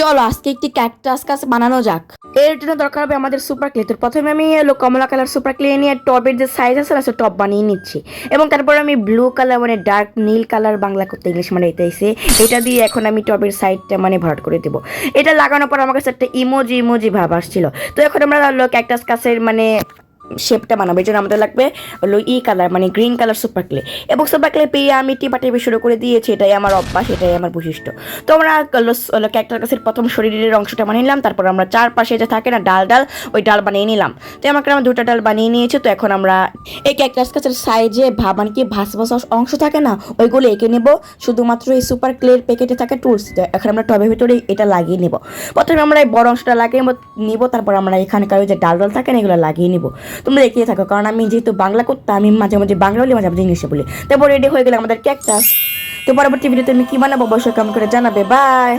চলো, আজকে একটি ক্যাকটাস গাছ বানানো যাক। এর জন্য দরকার হবে আমাদের সুপার ক্লে তো প্রথমে আমি এলো কমলা কালার সুপার ক্লে নিয়ে টবের যে সাইজ আছে না, সে টব বানিয়ে নিচ্ছি। এবং তারপর আমি ব্লু কালার মানে ডার্ক নীল কালার বাংলা করতে ইংলিশ মানে এটাইছে এটা দিয়ে এখন আমি টবের সাইডটা মানে ভরাট করে দেবো। এটা লাগানোর পর আমার কাছে একটা ইমোজি ইমোজি ভাব আসছিল। তো এখন আমরা ক্যাকটাস গাছের মানে শেপটা বানাবো জন্য আমাদের লাগবে হলো ই কালার মানে গ্রিন কালার সুপার ক্লে এবং সুপার ক্লে পেয়ে আমি টিপা টিপে শুরু করে দিয়েছি, এটাই আমার অভ্যাস, এটাই আমার বৈশিষ্ট্য। তো আমরা ক্যারেক্টার গাছের প্রথম শরীরের অংশটা বানিয়ে নিলাম, তারপর আমরা চারপাশে যে থাকে না ডাল ডাল, ওই ডাল বানিয়ে নিলাম। তো আমাকে আমরা দুটো ডাল বানিয়ে নিয়েছি, তো এখন আমরা এই ক্যাকটাস গাছের সাইজে ভা মানে কি ভাস ভাস অংশ থাকে না, ওইগুলো এঁকে নেব। শুধুমাত্র এই সুপার ক্লের প্যাকেটে থাকে টুলস এখন আমরা টবের ভিতরে এটা লাগিয়ে নেব। প্রথমে আমরা এই বড় অংশটা লাগিয়ে নিব, তারপর আমরা এখানকার ওই যে ডাল ডাল থাকে না, এগুলো লাগিয়ে নিব। তোমরা দেখিয়ে থাকো, কারণ আমি যেহেতু বাংলা করতাম আমি মাঝে মাঝে বাংলা বলি, মাঝে মাঝে ইংলিশে বলি। তারপর রেডি হয়ে গেলে আমাদের ক্যাকটাস তো পরবর্তী ভিডিওতে আমি কি বানাবো, অবশ্যই কমেন্ট করে জানাবে। বাই